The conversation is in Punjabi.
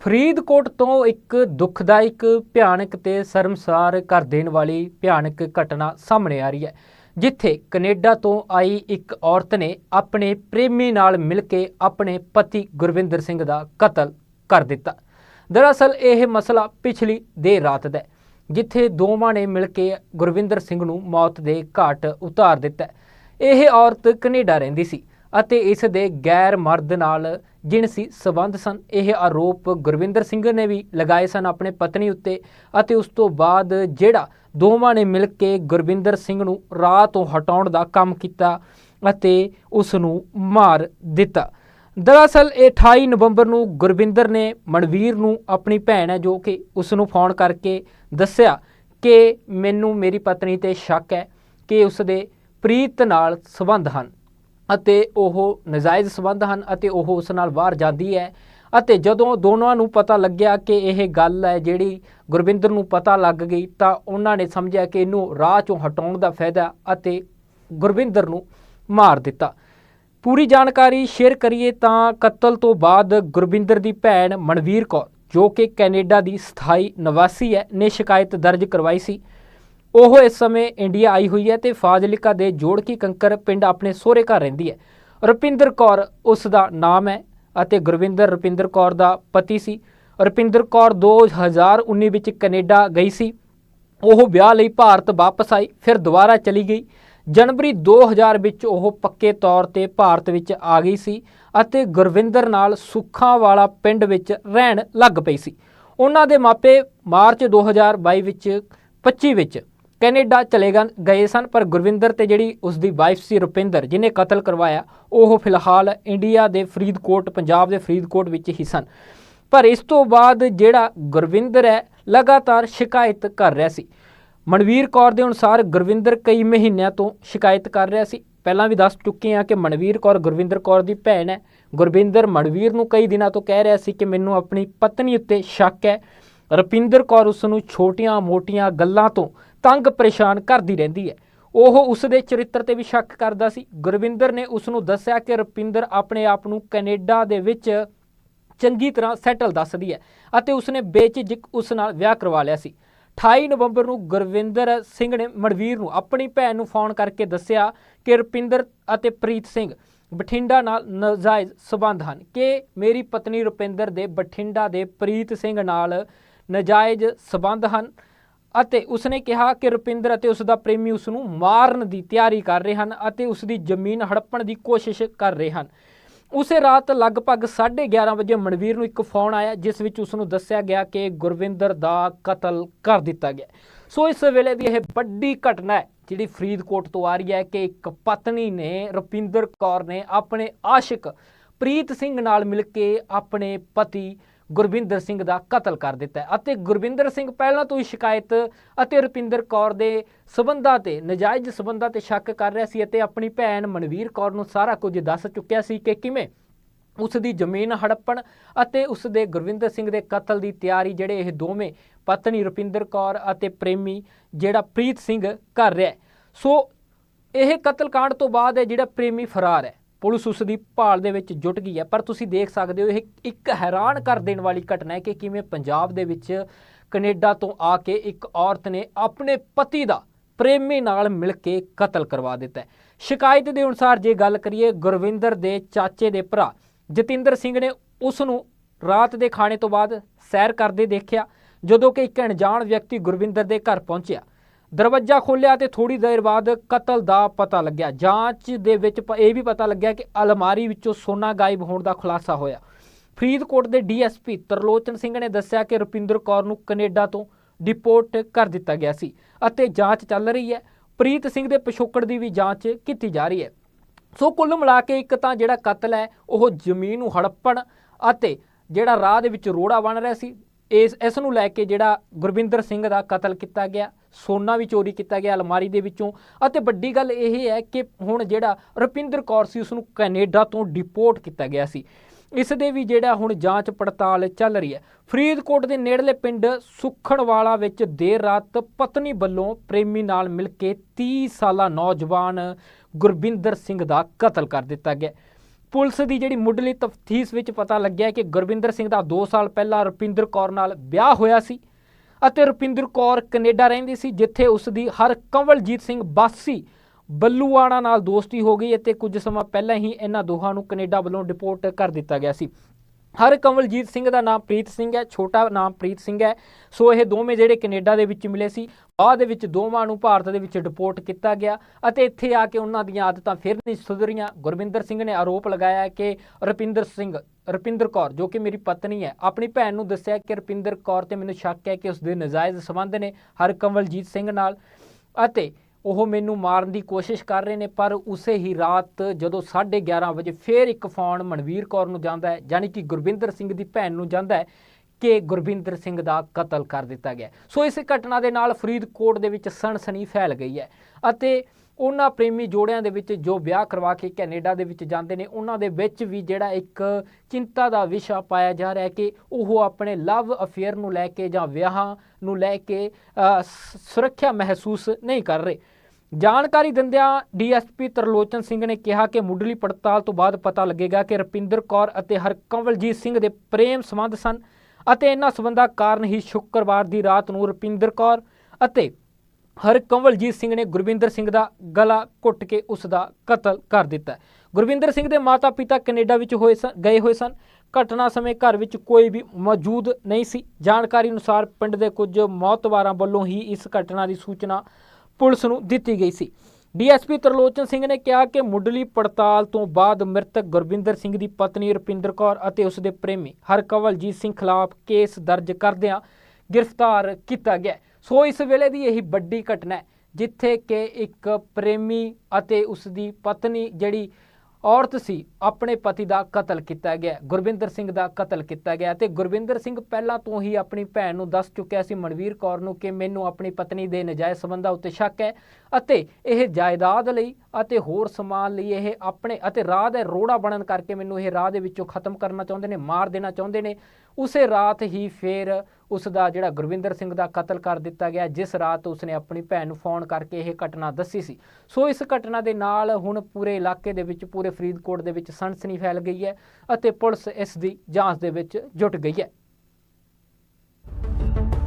ਫਰੀਦਕੋਟ ਤੋਂ ਇੱਕ ਦੁਖਦਾਇਕ, ਭਿਆਨਕ ਤੇ ਸ਼ਰਮਸਾਰ ਕਰ ਦੇਣ ਵਾਲੀ ਭਿਆਨਕ ਘਟਨਾ ਸਾਹਮਣੇ ਆ ਰਹੀ ਹੈ, ਜਿੱਥੇ ਕੈਨੇਡਾ ਤੋਂ ਆਈ ਇੱਕ ਔਰਤ ਨੇ ਆਪਣੇ ਪ੍ਰੇਮੀ ਨਾਲ ਮਿਲ ਕੇ ਆਪਣੇ ਪਤੀ ਗੁਰਵਿੰਦਰ ਸਿੰਘ ਦਾ ਕਤਲ ਕਰ ਦਿੱਤਾ। ਦਰਅਸਲ, ਇਹ ਮਸਲਾ ਪਿਛਲੀ ਦੇਰ ਰਾਤ ਦਾ ਜਿੱਥੇ ਦੋਵਾਂ ਨੇ ਮਿਲ ਕੇ ਗੁਰਵਿੰਦਰ ਸਿੰਘ ਨੂੰ ਮੌਤ ਦੇ ਘਾਟ ਉਤਾਰ ਦਿੱਤਾ। ਇਹ ਔਰਤ ਕੈਨੇਡਾ ਰਹਿੰਦੀ ਸੀ। ਅਤੇ ਇਸ ਦੇ ਗੈਰ ਮਰਦ ਨਾਲ ਜਿਨਸੀ ਸਬੰਧ ਸਨ। ਇਹ ਆਰੋਪ ਗੁਰਵਿੰਦਰ ਸਿੰਘ ਨੇ ਵੀ ਲਗਾਏ ਸਨ ਆਪਣੇ ਪਤਨੀ ਉੱਤੇ ਅਤੇ ਉਸ ਤੋਂ ਬਾਅਦ ਜਿਹੜਾ ਦੋਵਾਂ ਨੇ ਮਿਲ ਕੇ ਗੁਰਵਿੰਦਰ ਸਿੰਘ ਨੂੰ ਰਾਹ ਤੋਂ ਹਟਾਉਣ ਦਾ ਕੰਮ ਕੀਤਾ ਅਤੇ ਉਸ ਨੂੰ ਮਾਰ ਦਿੱਤਾ। ਦਰਅਸਲ ਇਹ 28 ਨਵੰਬਰ ਨੂੰ ਗੁਰਵਿੰਦਰ ਨੇ ਮਨਵੀਰ ਨੂੰ ਆਪਣੀ ਭੈਣ ਹੈ ਜੋ ਕਿ ਉਸ ਨੂੰ ਫੋਨ ਕਰਕੇ ਦੱਸਿਆ ਕਿ ਮੈਨੂੰ ਮੇਰੀ ਪਤਨੀ ਤੇ ਸ਼ੱਕ ਹੈ ਕਿ ਉਸ ਦੇ ਪ੍ਰੀਤ ਨਾਲ ਸੰਬੰਧ ਹਨ। ਅਤੇ ਉਹ ਨਜਾਇਜ਼ ਸੰਬੰਧ ਹਨ ਅਤੇ ਉਹ ਉਸ ਨਾਲ ਬਾਹਰ ਜਾਂਦੀ ਹੈ। ਅਤੇ ਜਦੋਂ ਦੋਨਾਂ ਨੂੰ ਪਤਾ ਲੱਗਿਆ ਕਿ ਇਹ ਗੱਲ ਹੈ ਜਿਹੜੀ ਗੁਰਵਿੰਦਰ ਨੂੰ ਪਤਾ ਲੱਗ ਗਈ, ਤਾਂ ਉਹਨਾਂ ਨੇ ਸਮਝਿਆ ਕਿ ਇਹਨੂੰ ਰਾਹ ਚੋਂ ਹਟਾਉਣ ਦਾ ਫਾਇਦਾ ਅਤੇ ਗੁਰਵਿੰਦਰ ਨੂੰ ਮਾਰ ਦਿੱਤਾ। ਪੂਰੀ ਜਾਣਕਾਰੀ ਸ਼ੇਅਰ ਕਰੀਏ ਤਾਂ ਕਤਲ ਤੋਂ ਬਾਅਦ ਗੁਰਵਿੰਦਰ ਦੀ ਭੈਣ ਮਨਵੀਰ ਕੌਰ, ਜੋ ਕਿ ਕੈਨੇਡਾ ਦੀ ਸਥਾਈ ਨਿਵਾਸੀ ਹੈ, ਨੇ ਸ਼ਿਕਾਇਤ ਦਰਜ ਕਰਵਾਈ ਸੀ। ਉਹ ਇਸ ਸਮੇਂ ਇੰਡੀਆ ਆਈ ਹੋਈ ਹੈ ਤੇ ਫਾਜ਼ਿਲਕਾ ਦੇ ਜੋੜਕੀ ਕੰਕਰ ਪਿੰਡ ਆਪਣੇ ਸਹੁਰੇ ਘਰ ਰਹਿੰਦੀ ਹੈ। ਰੁਪਿੰਦਰ ਕੌਰ ਉਸ ਦਾ ਨਾਮ ਹੈ ਅਤੇ ਗੁਰਵਿੰਦਰ ਰੁਪਿੰਦਰ ਕੌਰ ਦਾ ਪਤੀ ਸੀ। ਰੁਪਿੰਦਰ ਕੌਰ 2019 ਵਿੱਚ ਕੈਨੇਡਾ ਗਈ ਸੀ। ਉਹ ਵਿਆਹ ਲਈ ਭਾਰਤ ਵਾਪਸ ਆਈ, ਫਿਰ ਦੁਬਾਰਾ ਚਲੀ ਗਈ। ਜਨਵਰੀ 2000 ਵਿੱਚ ਉਹ ਪੱਕੇ ਤੌਰ ਤੇ ਭਾਰਤ ਵਿੱਚ ਆ ਗਈ ਸੀ ਅਤੇ ਗੁਰਵਿੰਦਰ ਨਾਲ ਸੁੱਖਾਂ ਵਾਲਾ ਪਿੰਡ ਵਿੱਚ ਰਹਿਣ ਲੱਗ ਪਈ ਸੀ। ਉਹਨਾਂ ਦੇ ਮਾਪੇ ਮਾਰਚ 2022 ਵਿੱਚ 25 ਵਿੱਚ ਕੈਨੇਡਾ ਚਲੇ ਗਏ ਸਨ, ਪਰ ਗੁਰਵਿੰਦਰ ਤੇ ਜਿਹੜੀ ਉਸ ਦੀ ਵਾਈਫ ਸੀ ਰੁਪਿੰਦਰ ਜਿਨੇ ਕਤਲ ਕਰਵਾਇਆ, ਉਹ ਫਿਲਹਾਲ ਇੰਡੀਆ ਦੇ ਫਰੀਦਕੋਟ, ਪੰਜਾਬ ਦੇ ਫਰੀਦਕੋਟ ਵਿੱਚ ਹੀ ਸਨ। ਪਰ ਇਸ ਤੋਂ ਬਾਅਦ ਜਿਹੜਾ ਗੁਰਵਿੰਦਰ ਹੈ, ਲਗਾਤਾਰ ਸ਼ਿਕਾਇਤ ਕਰ ਰਿਹਾ ਸੀ। ਮਨਵੀਰ ਕੌਰ ਦੇ ਅਨੁਸਾਰ ਗੁਰਵਿੰਦਰ ਕਈ ਮਹੀਨਿਆਂ ਤੋਂ ਸ਼ਿਕਾਇਤ ਕਰ ਰਿਹਾ ਸੀ। ਪਹਿਲਾਂ ਵੀ ਦੱਸ ਚੁੱਕੇ ਹਾਂ ਕਿ ਮਨਵੀਰ ਕੌਰ, ਗੁਰਵਿੰਦਰ ਕੌਰ ਦੀ ਭੈਣ ਹੈ। ਗੁਰਵਿੰਦਰ ਮਨਵੀਰ ਨੂੰ ਕਈ ਦਿਨਾਂ ਤੋਂ ਕਹਿ ਰਿਹਾ ਸੀ ਕਿ ਮੈਨੂੰ ਆਪਣੀ ਪਤਨੀ ਉੱਤੇ ਸ਼ੱਕ ਹੈ। ਰੁਪਿੰਦਰ ਕੌਰ ਉਸ ਨੂੰ ਛੋਟੀਆਂ-ਮੋਟੀਆਂ ਗੱਲਾਂ ਤੋਂ ਤੰਗ ਪਰੇਸ਼ਾਨ ਕਰਦੀ ਰਹਿੰਦੀ ਹੈ। ਉਹ ਉਸ ਦੇ ਚਰਿੱਤਰ ਤੇ ਵੀ ਸ਼ੱਕ ਕਰਦਾ ਸੀ। ਗੁਰਵਿੰਦਰ ਨੇ ਉਸ ਨੂੰ ਦੱਸਿਆ ਕਿ ਰੁਪਿੰਦਰ ਆਪਣੇ ਆਪ ਨੂੰ ਕੈਨੇਡਾ ਦੇ ਵਿੱਚ ਚੰਗੀ ਤਰ੍ਹਾਂ ਸੈਟਲ ਦੱਸਦੀ ਹੈ ਅਤੇ ਉਸਨੇ ਬੇਝਿਜਕ ਉਸ ਨਾਲ ਵਿਆਹ ਕਰਵਾ ਲਿਆ ਸੀ। 28 ਨਵੰਬਰ ਨੂੰ ਗੁਰਵਿੰਦਰ ਸਿੰਘ ਨੇ ਮਨਵੀਰ ਨੂੰ ਆਪਣੀ ਭੈਣ ਨੂੰ ਫੋਨ ਕਰਕੇ ਦੱਸਿਆ ਕਿ ਰੁਪਿੰਦਰ ਅਤੇ ਪ੍ਰੀਤ ਸਿੰਘ ਬਠਿੰਡਾ ਨਾਲ ਨਾਜਾਇਜ਼ ਸਬੰਧ ਹਨ। ਕਿ ਮੇਰੀ ਪਤਨੀ ਰੁਪਿੰਦਰ ਦੇ ਬਠਿੰਡਾ ਦੇ ਪ੍ਰੀਤ ਸਿੰਘ ਨਾਲ ਨਾਜਾਇਜ਼ ਸਬੰਧ ਹਨ। ਅਤੇ ਉਸਨੇ ਕਿਹਾ ਕਿ ਰੁਪਿੰਦਰ ਅਤੇ ਉਸ ਦਾ ਪ੍ਰੇਮੀ ਉਸ ਨੂੰ ਮਾਰਨ ਦੀ ਤਿਆਰੀ ਕਰ ਰਹੇ ਹਨ ਅਤੇ ਉਸ ਦੀ ਜ਼ਮੀਨ ਹੜੱਪਣ ਦੀ ਕੋਸ਼ਿਸ਼ ਕਰ ਰਹੇ ਹਨ। ਉਸੇ ਰਾਤ ਲਗਭਗ 11:30 ਵਜੇ ਮਨਵੀਰ ਨੂੰ ਇੱਕ ਫੋਨ ਆਇਆ, ਜਿਸ ਵਿੱਚ ਉਸ ਨੂੰ ਦੱਸਿਆ ਗਿਆ ਕਿ ਗੁਰਵਿੰਦਰ ਦਾ ਕਤਲ ਕਰ ਦਿੱਤਾ ਗਿਆ। ਸੋ ਇਸ ਵੇਲੇ ਦੀ ਇਹ ਵੱਡੀ ਘਟਨਾ ਹੈ, ਜਿਹੜੀ ਫਰੀਦਕੋਟ ਤੋਂ ਆ ਰਹੀ ਹੈ ਕਿ ਇੱਕ ਪਤਨੀ ਨੇ, ਰੁਪਿੰਦਰ ਕੌਰ ਨੇ ਆਪਣੇ ਆਸ਼ਿਕ ਪ੍ਰੀਤ ਸਿੰਘ ਨਾਲ ਮਿਲ ਕੇ ਆਪਣੇ ਪਤੀ ਗੁਰਵਿੰਦਰ ਸਿੰਘ ਦਾ ਕਤਲ ਕਰ ਦਿੱਤਾ ਅਤੇ ਗੁਰਵਿੰਦਰ ਸਿੰਘ ਪਹਿਲਾਂ ਤੋਂ ਹੀ ਸ਼ਿਕਾਇਤ ਅਤੇ ਰੁਪਿੰਦਰ ਕੌਰ ਦੇ ਸਬੰਧਾਂ ਤੇ, ਨਜਾਇਜ਼ ਸਬੰਧਾਂ ਤੇ ਸ਼ੱਕ ਕਰ ਰਿਹਾ ਸੀ ਅਤੇ ਆਪਣੀ ਭੈਣ ਮਨਵੀਰ ਕੌਰ ਨੂੰ ਸਾਰਾ ਕੁਝ ਦੱਸ ਚੁੱਕਿਆ ਸੀ ਕਿ ਕਿਵੇਂ ਉਸ ਦੀ ਜ਼ਮੀਨ ਹੜੱਪਣ ਅਤੇ ਉਸ ਦੇ ਗੁਰਵਿੰਦਰ ਸਿੰਘ ਦੇ ਕਤਲ ਦੀ ਤਿਆਰੀ ਜਿਹੜੇ ਇਹ ਦੋਵੇਂ ਪਤਨੀ ਰੁਪਿੰਦਰ ਕੌਰ ਅਤੇ ਪ੍ਰੇਮੀ ਜਿਹੜਾ ਪ੍ਰੀਤ ਸਿੰਘ ਕਰ ਰਿਹਾ ਸੋ ਇਹ ਕਤਲकांड ਤੋਂ ਬਾਅਦ ਹੈ ਜਿਹੜਾ ਪ੍ਰੇਮੀ ਫਰਾਰ ਹੈ। ਪੁਲਿਸ ਉਸ ਦੀ ਭਾਲ ਦੇ ਵਿੱਚ ਜੁਟ ਗਈ ਹੈ। ਪਰ ਤੁਸੀਂ ਦੇਖ ਸਕਦੇ ਹੋ, ਇਹ ਇੱਕ ਹੈਰਾਨ ਕਰ ਦੇਣ ਵਾਲੀ ਘਟਨਾ ਹੈ ਕਿ ਕਿਵੇਂ ਪੰਜਾਬ ਦੇ ਵਿੱਚ ਕੈਨੇਡਾ ਤੋਂ ਆ ਕੇ ਇੱਕ ਔਰਤ ਨੇ ਆਪਣੇ ਪਤੀ ਦਾ ਪ੍ਰੇਮੀ ਨਾਲ ਮਿਲ ਕੇ ਕਤਲ ਕਰਵਾ ਦਿੱਤਾ ਸ਼ਿਕਾਇਤ ਦੇ ਅਨੁਸਾਰ ਜੇ ਗੱਲ ਕਰੀਏ, ਗੁਰਵਿੰਦਰ ਦੇ ਚਾਚੇ ਦੇ ਭਰਾ ਜਤਿੰਦਰ ਸਿੰਘ ਨੇ ਉਸ ਨੂੰ ਰਾਤ ਦੇ ਖਾਣੇ ਤੋਂ ਬਾਅਦ ਸੈਰ ਕਰਦੇ ਦੇਖਿਆ, ਜਦੋਂ ਕਿ ਇੱਕ ਅਣਜਾਣ ਵਿਅਕਤੀ ਗੁਰਵਿੰਦਰ ਦੇ ਘਰ ਪਹੁੰਚਿਆ। ਦਰਵਾਜ਼ਾ ਖੋਲ੍ਹਿਆ ਤੇ ਥੋੜੀ ਦੇਰ ਬਾਅਦ ਕਤਲ ਦਾ ਪਤਾ ਲੱਗਿਆ। ਜਾਂਚ ਦੇ ਵਿੱਚ ਪ- ਇਹ ਵੀ ਪਤਾ ਲੱਗਿਆ ਕਿ ਅਲਮਾਰੀ ਵਿੱਚੋਂ ਸੋਨਾ ਗਾਇਬ ਹੋਣ ਦਾ ਖੁਲਾਸਾ ਹੋਇਆ। ਫਰੀਦਕੋਟ ਦੇ ਡੀਐਸਪੀ ਤਰਲੋਚਨ ਸਿੰਘ ਨੇ ਦੱਸਿਆ ਕਿ ਰੁਪਿੰਦਰ ਕੌਰ ਨੂੰ ਕੈਨੇਡਾ ਤੋਂ ਡਿਪੋਰਟ ਕਰ ਦਿੱਤਾ ਗਿਆ ਸੀ ਅਤੇ ਜਾਂਚ ਚੱਲ ਰਹੀ ਹੈ। ਪ੍ਰੀਤ ਸਿੰਘ ਦੇ ਪਿਛੋਕੜ ਦੀ ਵੀ ਜਾਂਚ ਕੀਤੀ ਜਾ ਰਹੀ ਹੈ। ਸੋ ਕੁੱਲ ਮਿਲਾ ਕੇ ਇੱਕ ਤਾਂ ਜਿਹੜਾ ਕਤਲ ਹੈ, ਉਹ ਜ਼ਮੀਨ ਨੂੰ ਹੜੱਪਣ ਅਤੇ ਜਿਹੜਾ ਰਾਹ ਦੇ ਵਿੱਚ ਰੋੜਾ ਬਣ ਰਿਹਾ ਸੀ ਇਸ ਇਸ ਨੂੰ ਲੈ ਕੇ ਜਿਹੜਾ ਗੁਰਵਿੰਦਰ ਸਿੰਘ ਦਾ ਕਤਲ ਕੀਤਾ ਗਿਆ, ਸੋਨਾ ਵੀ ਚੋਰੀ ਕੀਤਾ ਗਿਆ ਅਲਮਾਰੀ ਦੇ ਵਿੱਚੋਂ। ਅਤੇ ਵੱਡੀ ਗੱਲ ਇਹ ਹੈ ਕਿ ਹੁਣ ਜਿਹੜਾ ਰੁਪਿੰਦਰ ਕੌਰ ਸੀ ਉਸ ਨੂੰ ਕੈਨੇਡਾ ਤੋਂ ਡਿਪੋਰਟ ਕੀਤਾ ਗਿਆ ਸੀ। ਇਸ ਦੇ ਵੀ ਜਿਹੜਾ ਹੁਣ ਜਾਂਚ ਪੜਤਾਲ ਚੱਲ ਰਹੀ ਹੈ। ਫਰੀਦਕੋਟ ਦੇ ਨੇੜਲੇ ਪਿੰਡ ਸੁਖਣਵਾਲਾ ਵਿੱਚ ਦੇਰ ਰਾਤ ਪਤਨੀ ਵੱਲੋਂ ਪ੍ਰੇਮੀ ਨਾਲ ਮਿਲ ਕੇ 30 ਸਾਲਾ ਨੌਜਵਾਨ ਗੁਰਵਿੰਦਰ ਸਿੰਘ ਦਾ ਕਤਲ ਕਰ ਦਿੱਤਾ ਗਿਆ। ਪੁਲਿਸ ਦੀ ਜਿਹੜੀ ਮੁੱਢਲੀ ਤਫਤੀਸ਼ ਵਿੱਚ ਪਤਾ ਲੱਗਿਆ ਕਿ ਗੁਰਵਿੰਦਰ ਸਿੰਘ ਦਾ 2 ਸਾਲ ਪਹਿਲਾਂ ਰੁਪਿੰਦਰ ਕੌਰ ਨਾਲ ਵਿਆਹ ਹੋਇਆ ਸੀ ਅਤੇ ਰੁਪਿੰਦਰ ਕੌਰ ਕੈਨੇਡਾ ਰਹਿੰਦੀ ਸੀ, ਜਿੱਥੇ ਉਸ ਦੀ ਹਰ ਕੰਵਲਜੀਤ ਸਿੰਘ ਬਾਸੀ ਬੱਲੂਆਣਾ ਨਾਲ ਦੋਸਤੀ ਹੋ ਗਈ ਅਤੇ ਕੁਝ ਸਮਾਂ ਪਹਿਲਾਂ ਹੀ ਇਹਨਾਂ ਦੋਹਾਂ ਨੂੰ ਕੈਨੇਡਾ ਵੱਲੋਂ ਡਿਪੋਰਟ ਕਰ ਦਿੱਤਾ ਗਿਆ ਸੀ। ਹਰ ਕੰਵਲਜੀਤ ਸਿੰਘ ਦਾ ਨਾਮ ਪ੍ਰੀਤ ਸਿੰਘ ਹੈ, ਛੋਟਾ ਨਾਮ ਪ੍ਰੀਤ ਸਿੰਘ ਹੈ। ਸੋ ਇਹ ਦੋਵੇਂ ਜਿਹੜੇ ਕੈਨੇਡਾ ਦੇ ਵਿੱਚ ਮਿਲੇ ਸੀ, ਬਾਅਦ ਦੇ ਵਿੱਚ ਦੋਵਾਂ ਨੂੰ ਭਾਰਤ ਦੇ ਵਿੱਚ ਡਿਪੋਰਟ ਕੀਤਾ ਗਿਆ ਅਤੇ ਇੱਥੇ ਆ ਕੇ ਉਹਨਾਂ ਦੀਆਂ ਆਦਤਾਂ ਫਿਰ ਨਹੀਂ ਸੁਧਰੀਆਂ। ਗੁਰਵਿੰਦਰ ਸਿੰਘ ਨੇ ਆਰੋਪ ਲਗਾਇਆ ਕਿ ਰੁਪਿੰਦਰ ਸਿੰਘ, ਰੁਪਿੰਦਰ ਕੌਰ, ਜੋ ਕਿ ਮੇਰੀ ਪਤਨੀ ਹੈ, ਆਪਣੀ ਭੈਣ ਨੂੰ ਦੱਸਿਆ ਕਿ ਰੁਪਿੰਦਰ ਕੌਰ ਤੇ ਮੈਨੂੰ ਸ਼ੱਕ ਹੈ ਕਿ ਉਸ ਦੇ ਨਜਾਇਜ਼ ਸੰਬੰਧ ਨੇ ਹਰ ਕੰਵਲਜੀਤ ਸਿੰਘ ਨਾਲ ਅਤੇ ਉਹ ਮੈਨੂੰ ਮਾਰਨ ਦੀ ਕੋਸ਼ਿਸ਼ ਕਰ ਰਹੇ ਨੇ, ਪਰ ਉਸੇ ਹੀ ਰਾਤ ਜਦੋਂ 11:30 ਵਜੇ ਫੇਰ ਇੱਕ ਫੋਨ ਮਨਵੀਰ ਕੌਰ ਨੂੰ ਜਾਂਦਾ ਹੈ, ਯਾਨੀ ਕਿ ਗੁਰਵਿੰਦਰ ਸਿੰਘ ਦੀ ਭੈਣ ਨੂੰ ਜਾਂਦਾ ਹੈ ਕਿ ਗੁਰਵਿੰਦਰ ਸਿੰਘ ਦਾ ਕਤਲ ਕਰ ਦਿੱਤਾ ਗਿਆ ਸੋ ਇਸ ਘਟਨਾ ਦੇ ਨਾਲ ਫਰੀਦਕੋਟ ਦੇ ਵਿੱਚ ਸਨਸਨੀ ਫੈਲ ਗਈ ਹੈ ਅਤੇ ਉਹਨਾਂ ਪ੍ਰੇਮੀ ਜੋੜਿਆਂ ਦੇ ਵਿੱਚ ਜੋ ਵਿਆਹ ਕਰਵਾ ਕੇ ਕੈਨੇਡਾ ਦੇ ਵਿੱਚ ਜਾਂਦੇ ਨੇ, ਉਹਨਾਂ ਦੇ ਵਿੱਚ ਵੀ ਜਿਹੜਾ ਇੱਕ ਚਿੰਤਾ ਦਾ ਵਿਸ਼ਾ ਪਾਇਆ ਜਾ ਰਿਹਾ ਹੈ ਕਿ ਉਹ ਆਪਣੇ ਲਵ ਅਫੇਅਰ ਨੂੰ ਲੈ ਕੇ ਜਾਂ ਵਿਆਹਾਂ ਨੂੰ ਲੈ ਕੇ ਸ- ਸੁਰੱਖਿਆ ਮਹਿਸੂਸ ਨਹੀਂ ਕਰ ਰਹੇ। ਜਾਣਕਾਰੀ ਦਿੰਦਿਆਂ ਡੀਐਸਪੀ ਤਰਲੋਚਨ ਸਿੰਘ ਨੇ ਕਿਹਾ ਕਿ ਮੁੱਢਲੀ ਪੜਤਾਲ ਤੋਂ ਬਾਅਦ ਪਤਾ ਲੱਗੇਗਾ ਕਿ ਰਪਿੰਦਰ ਕੌਰ ਅਤੇ ਹਰਕੰਵਲਜੀਤ ਸਿੰਘ ਦੇ ਪ੍ਰੇਮ ਸੰਬੰਧ ਸਨ ਅਤੇ ਇਹਨਾਂ ਸੰਬੰਧਾਂ ਕਾਰਨ ਹੀ ਸ਼ੁੱਕਰਵਾਰ ਦੀ ਰਾਤ ਨੂੰ ਰਪਿੰਦਰ ਕੌਰ ਅਤੇ ਹਰਕੰਵਲਜੀਤ ਸਿੰਘ ਨੇ ਗੁਰਵਿੰਦਰ ਸਿੰਘ ਦਾ ਗਲਾ ਘੁੱਟ ਕੇ ਉਸ ਦਾ ਕਤਲ ਕਰ ਦਿੱਤਾ। ਗੁਰਵਿੰਦਰ ਸਿੰਘ ਦੇ ਮਾਤਾ-ਪਿਤਾ ਕੈਨੇਡਾ ਵਿੱਚ ਹੋਏ ਸਨ, ਗਏ ਹੋਏ ਸਨ। ਘਟਨਾ ਸਮੇਂ ਘਰ ਵਿੱਚ ਕੋਈ ਵੀ ਮੌਜੂਦ ਨਹੀਂ ਸੀ। ਜਾਣਕਾਰੀ ਅਨੁਸਾਰ ਪਿੰਡ ਦੇ ਕੁਝ ਮੌਤਵਾਰਾਂ ਵੱਲੋਂ ਹੀ ਇਸ ਘਟਨਾ ਦੀ ਸੂਚਨਾ ਪੁਲਿਸ ਨੂੰ ਦਿੱਤੀ ਗਈ ਸੀ। ਡੀਐਸਪੀ ਤਰਲੋਚਨ ਸਿੰਘ ਨੇ ਕਿਹਾ ਕਿ ਮੁੱਢਲੀ ਪੜਤਾਲ ਤੋਂ ਬਾਅਦ ਮ੍ਰਿਤਕ ਗੁਰਵਿੰਦਰ ਸਿੰਘ ਦੀ ਪਤਨੀ ਰੁਪਿੰਦਰ ਕੌਰ ਅਤੇ ਉਸ ਦੇ ਪ੍ਰੇਮੀ ਹਰਕਵਲਜੀਤ ਸਿੰਘ ਖਿਲਾਫ ਕੇਸ ਦਰਜ ਕਰਦਿਆਂ ਗ੍ਰਿਫਤਾਰ ਕੀਤਾ ਗਿਆ ਸੋ ਇਸ ਵੇਲੇ ਦੀ ਇਹੀ ਵੱਡੀ ਘਟਨਾ ਹੈ, ਜਿੱਥੇ ਕਿ ਇੱਕ ਪ੍ਰੇਮੀ ਅਤੇ ਉਸ ਦੀ ਪਤਨੀ ਜਿਹੜੀ ਔਰਤ ਸੀ, ਆਪਣੇ ਪਤੀ ਦਾ ਕਤਲ ਕੀਤਾ ਗਿਆ, ਗੁਰਵਿੰਦਰ ਸਿੰਘ ਦਾ ਕਤਲ ਕੀਤਾ ਗਿਆ ਤੇ ਗੁਰਵਿੰਦਰ ਸਿੰਘ ਪਹਿਲਾਂ ਤੋਂ ਹੀ ਆਪਣੀ ਭੈਣ ਨੂੰ ਦੱਸ ਚੁੱਕਿਆ ਸੀ, ਮਨਵੀਰ ਕੌਰ ਨੂੰ ਕਿ ਮੈਨੂੰ ਆਪਣੀ ਪਤਨੀ ਦੇ ਨਜਾਇਜ਼ ਸੰਬੰਧਾਂ ਉੱਤੇ ਸ਼ੱਕ ਹੈ ਅਤੇ ਇਹ ਜਾਇਦਾਦ ਲਈ ਅਤੇ ਹੋਰ ਸਮਾਨ ਲਈ ਇਹ ਆਪਣੇ ਅਤੇ ਰਾਹ ਦੇ ਰੋੜਾ ਬਣਨ ਕਰਕੇ ਮੈਨੂੰ ਇਹ ਰਾਹ ਦੇ ਵਿੱਚੋਂ ਖਤਮ ਕਰਨਾ ਚਾਹੁੰਦੇ ਨੇ, ਮਾਰ ਦੇਣਾ ਚਾਹੁੰਦੇ ਨੇ। ਉਸੇ ਰਾਤ ਹੀ ਫੇਰ ਉਸ ਦਾ ਜਿਹੜਾ ਗੁਰਵਿੰਦਰ ਸਿੰਘ ਦਾ ਕਤਲ ਕਰ ਦਿੱਤਾ ਗਿਆ, ਜਿਸ ਰਾਤ ਉਸਨੇ ਆਪਣੀ ਭੈਣ ਨੂੰ ਫੋਨ ਕਰਕੇ ਇਹ ਘਟਨਾ ਦੱਸੀ ਸੀ। ਸੋ ਇਸ ਘਟਨਾ ਦੇ ਨਾਲ ਹੁਣ ਪੂਰੇ ਇਲਾਕੇ ਦੇ ਵਿੱਚ, ਪੂਰੇ ਫਰੀਦਕੋਟ ਦੇ ਵਿੱਚ ਸਨਸਨੀ ਫੈਲ ਗਈ ਹੈ ਅਤੇ ਪੁਲਿਸ ਇਸ ਦੀ ਜਾਂਚ ਦੇ ਵਿੱਚ ਜੁਟ ਗਈ ਹੈ।